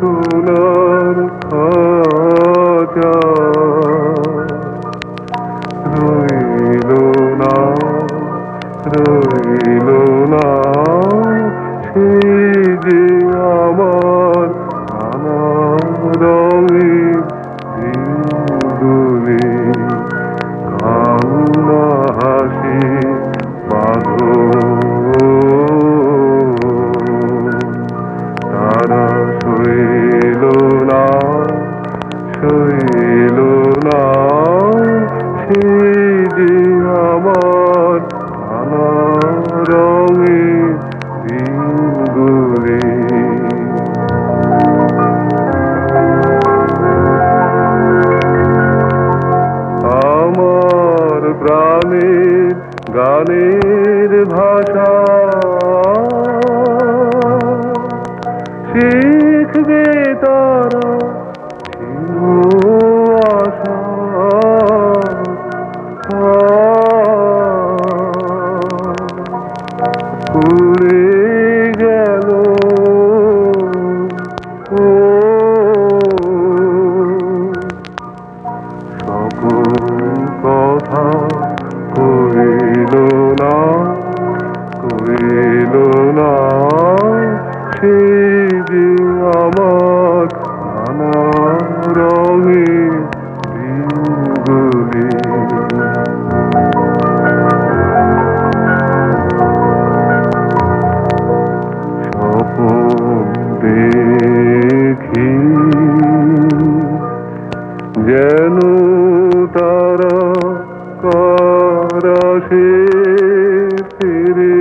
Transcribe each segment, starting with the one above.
Kulanı গানের ভাষা। শিখবে তারা আশা। উড়ে কারাসে ফিরে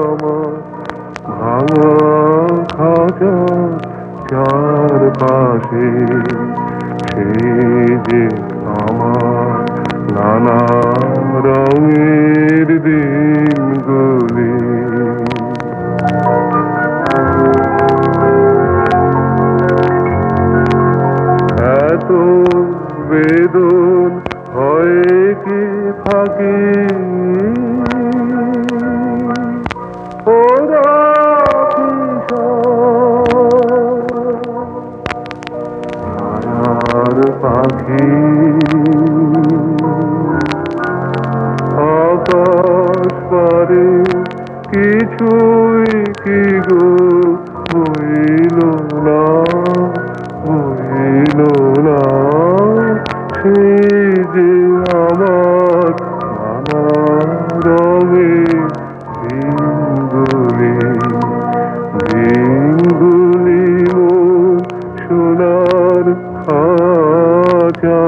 আমার ভাঙা খাঁচা চার পাশে সে যে আমার নানা রঙের দিনগুলি। এত বেদন হয়ে কি থাকি পাখি। আকাশ পারে কিছুই কি গো বইল না বইল না। সেই যে আমার আমার দিনগুলি দিনগুলি সোনার খাঁচা